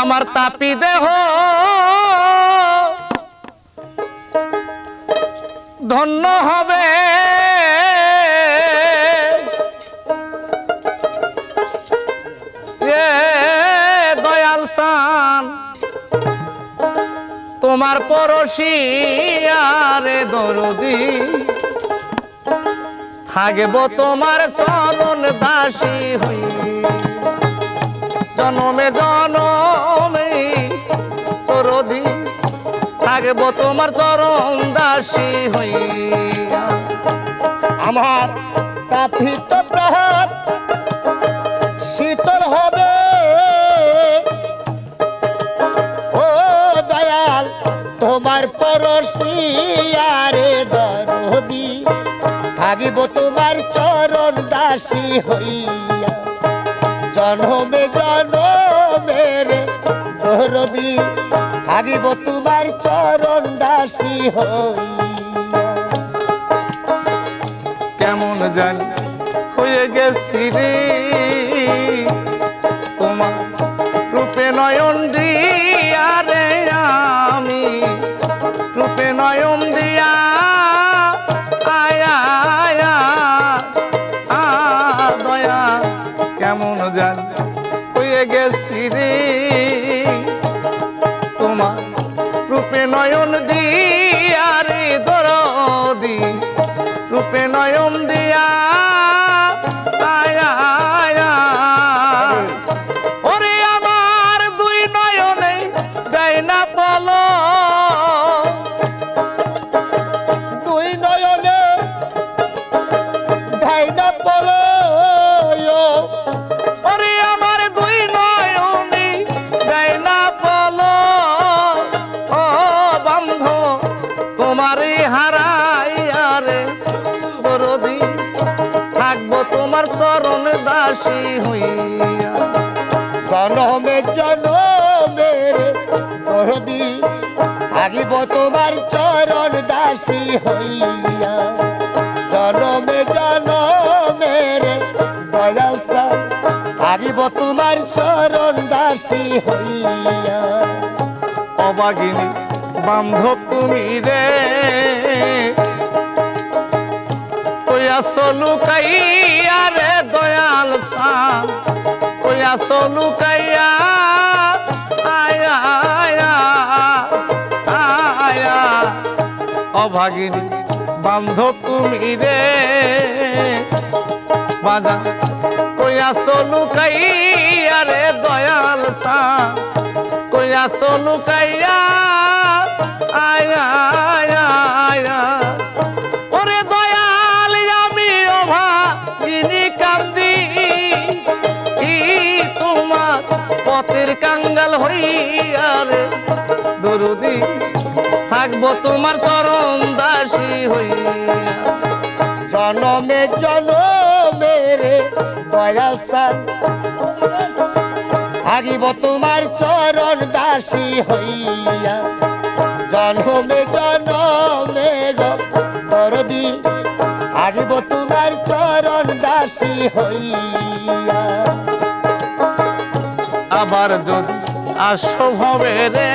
আমার তাপি দেহ ধন্য হবে। দয়াল সান তোমার পরশি আরে দরদি থাকব তোমার চরণ দাসী হই। জনমে জনমে তরদি থাকব তোমার চরণ দাসী হইয়া আমার কাথিত প্রহার দাসী হইয়া, জন্মে জন্মের দরদি থাকিব তোমার চরণ দাসী হইয়া। কেমন জানি হয়ে গেছি রে। নয়ন দি আরে দরদি রূপে নয়ন দিয়া দরদি থাকব তোমার চরণ দাসী হইয়া। জনমে জনমের দরদি থাকিব তোমার চরণ দাসী হইয়া। জনমে জনমের দয়াসা থাকিব তোমার চরণ দাসী হইয়া। অবাগিনী বান্ধব তুমি রে কইয়া সলু কাইয়া রে দয়াল সাম কইয়া সলু কাইয়া, আয়া আয়া অভাগিনী বান্ধব তুমি রে। বাজা, কইয়া সলু কাইয়া রে দয়াল সাম কইয়া সলু পথের কাঙ্গাল হইয়া রে। দরুদি, থাকব তোমার চরণ দাসী হইয়া। জনমে জনমে জনমের দয়াসান থাকিব তোমার চরণ দাসী হইয়া। জন্মে জনমের দরদি, থাকিব তোমার চরণ দাসী হইয়া। আবার যদি আসো হবে রে।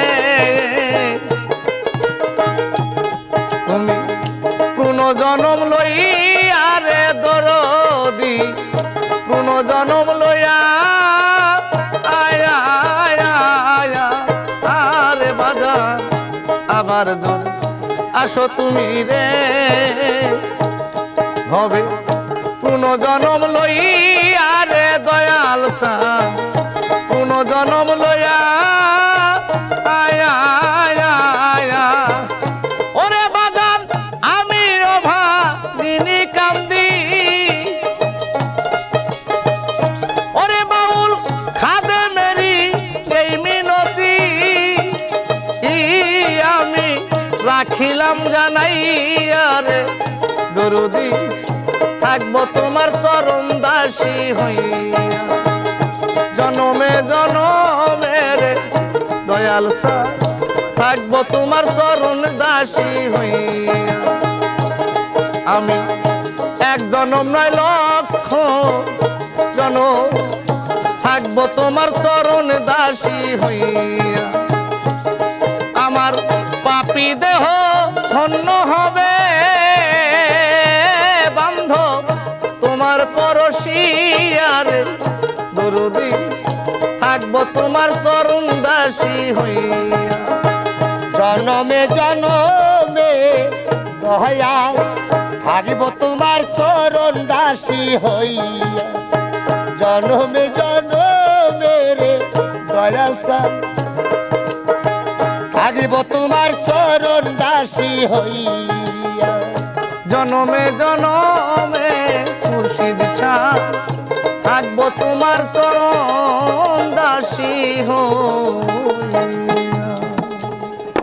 তুমি পুনর্জনম লইয়া রে দরদি পুনর্জনম লইয়া, আয়া আয়া আরে আবার যদি আসো তুমি রে। হবে পুনর্জনম লইয়া রে দয়াল চা পুনর্জনম লইয়া আয়া আয়া ওরে আমি অভা দিনী কান্দি। ওরে বাউল, খাদে মেরি, এই মিনতি। আমি রাখিলাম জানাই আরে দরুদি, থাকব তোমার চরণ দাসী হইয়া। দয়াল সা থাকব তোমার চরণ দাসী হইয়া আমি এক জনম নয় লক্ষ, জন থাকব তোমার চরণ দাসী হইয়া আমার পাপি দেহ ধন্য হবে। থাকব তোমার চরণ দাসী হইয়া। জনমে জনমে দয়াল থাকিব তোমার চরণ দাসী হইয়া। জনমে জনমে রে দয়াল থাকিব তোমার চরণ দাসী হইয়া। জনমে জনমে খুশিদ ছা থাকব তোমার চরণ দাসী হো